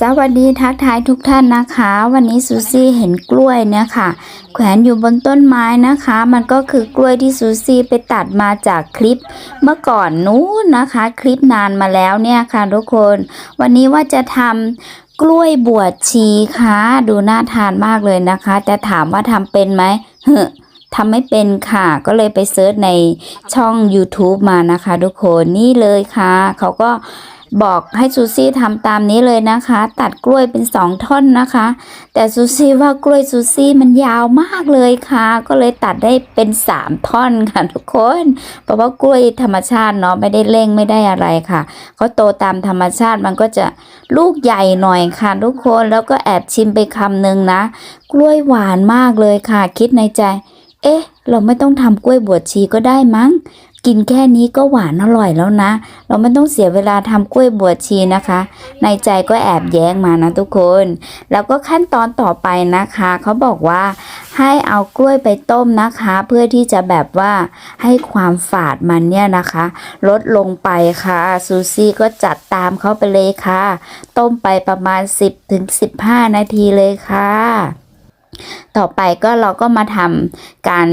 สวัสดีทักทายทุกท่านนะคะ วันนี้ซูซี่เห็นกล้วยเนี่ยค่ะ แขวนอยู่บนต้นไม้นะคะ มันก็คือกล้วยที่ซูซี่ไปตัดมาจากคลิปเมื่อก่อนนู้นนะคะ คลิปนานมาแล้วเนี่ยค่ะทุกคน วันนี้ว่าจะทำกล้วยบวชชีค่ะดูน่าทานมากเลยนะคะ แต่ถามว่าทำเป็นไหมเฮ้ทำไม่เป็นค่ะ ก็เลยไปเซิร์ชในช่อง YouTube มานะคะ ทุกคนนี่เลยค่ะ เขาก็ บอกให้ซูซี่ทำตามนี้เลยนะคะ ตัดกล้วยเป็นสองท่อนนะคะ แต่ซูซี่ว่ากล้วยซูซี่มันยาวมากเลยค่ะ ก็เลยตัดได้เป็นสามท่อนค่ะทุกคน เพราะว่ากล้วยธรรมชาติเนาะไม่ได้เร่งไม่ได้อะไรค่ะเขาโตตามธรรมชาติมันก็จะลูกใหญ่หน่อยค่ะทุกคนแล้วก็แอบชิมไปคำนึงนะ กล้วยหวานมากเลยค่ะ คิดในใจ เอ๊ะ เราไม่ต้องทำกล้วยบวชชีก็ได้มั้ง กินแค่นี้ก็หวานอร่อยแล้วนะ เราไม่ต้องเสียเวลาทำกล้วยบวชชีนะคะ ในใจก็แอบแย้งมานะทุกคน แล้วก็ขั้นตอนต่อไปนะคะ เขาบอกว่าให้เอากล้วยไปต้มนะคะ เพื่อที่จะแบบว่าให้ความฝาดมันเนี่ยนะคะ ลดลงไปค่ะซูซี่ก็จัดตามเขาไปเลยค่ะ ต้มไปประมาณ 10ถึง15 นาทีเลยค่ะ ต่อไปก็เราก็มาทำการ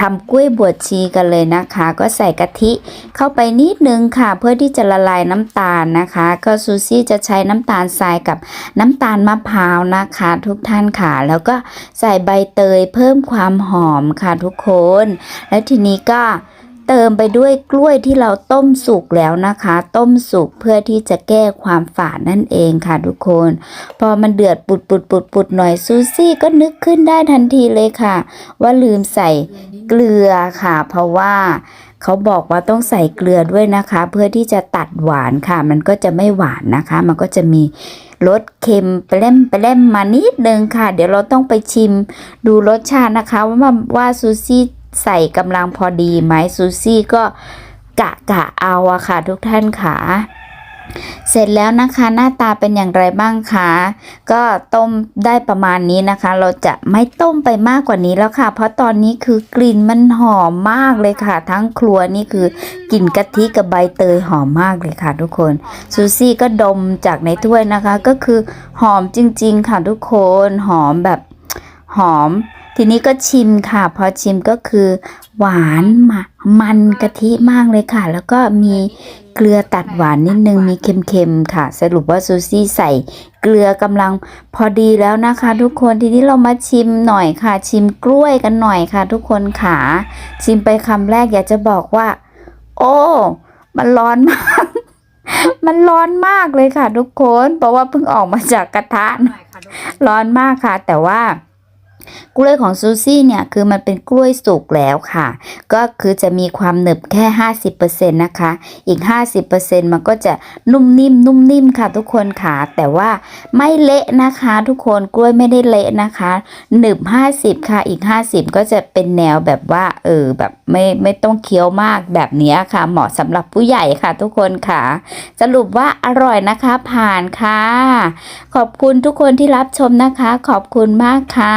ทำกล้วยบวชชีกันเลยนะคะ ก็ใส่กะทิเข้าไปนิดนึงค่ะ เพื่อที่จะละลายน้ำตาลนะคะ ก็ซูซี่จะใช้น้ำตาลทรายกับน้ำตาลมะพร้าวนะคะ ทุกท่านค่ะ แล้วก็ใส่ใบเตยเพิ่มความหอมค่ะทุกคน และทีนี้ก็ เติมไปด้วยกล้วยที่เราต้มสุกแล้วนะคะ ต้มสุกเพื่อที่จะแก้ความฝาดนั่นเองค่ะทุกคน พอมันเดือดปุดปุดปุดปุดหน่อยซูซี่ก็นึกขึ้นได้ทันทีเลยค่ะ ว่าลืมใส่เกลือค่ะ เพราะว่าเขาบอกว่าต้องใส่เกลือด้วยนะคะ เพื่อที่จะตัดหวานค่ะ มันก็จะไม่หวานนะคะ มันก็จะมีรสเค็มไปเล่มไปเล่มมานิดนึงค่ะ เดี๋ยวเราต้องไปชิมดูรสชาตินะคะ ว่าว่าซูซี่ ใส่กำลังพอดีไหมซูซี่ก็กะกะเอาอะค่ะทุกท่านค่ะเสร็จแล้วนะคะหน้าตาเป็นอย่างไรบ้างคะก็ต้มได้ประมาณนี้นะคะ เราจะไม่ต้มไปมากกว่านี้แล้วค่ะ เพราะตอนนี้คือกลิ่นมันหอมมากเลยค่ะ ทั้งครัวนี่คือกลิ่นกะทิกับใบเตยหอมมากเลยค่ะ ทุกคนซูซี่ก็ดมจากในถ้วยนะคะ ก็คือหอมจริง ๆ ค่ะทุกคนหอมแบบหอม ทีนี้ก็ชิมค่ะ พอชิมก็คือหวานมามันกะทิมากเลยค่ะ แล้วก็มีเกลือตัดหวานนิดนึงมีเค็มๆค่ะ สรุปว่าซูซี่ใส่เกลือกำลังพอดีแล้วนะคะ ทุกคนทีนี้เรามาชิมหน่อยค่ะ ชิมกล้วยกันหน่อยค่ะ ทุกคนค่ะชิมไปคำแรกอยากจะบอกว่า โอ้ มันร้อนมากมันร้อนมากเลยค่ะ ทุกคน เพราะว่าเพิ่งออกมาจากกระทะร้อนมากค่ะ แต่ว่า กล้วยของซูซี่เนี่ยคือมันเป็นกล้วยสุกแล้วค่ะ ก็คือจะมีความหนึบแค่ 50%นะคะ อีก 50%มันก็จะนุ่มนิ่มนุ่มนิ่มค่ะทุกคนค่ะ แต่ว่าไม่เละนะคะ ทุกคนกล้วยไม่ได้เละนะคะ หนึบ 50 ค่ะอีก 50 ก็จะเป็นแนวแบบว่าเออแบบไม่ไม่ต้องเคี้ยวมากแบบนี้ค่ะ เหมาะสำหรับผู้ใหญ่ค่ะ ทุกคนค่ะ สรุปว่าอร่อยนะคะผ่านค่ะ ขอบคุณทุกคนที่รับชมนะคะ ขอบคุณมากค่ะ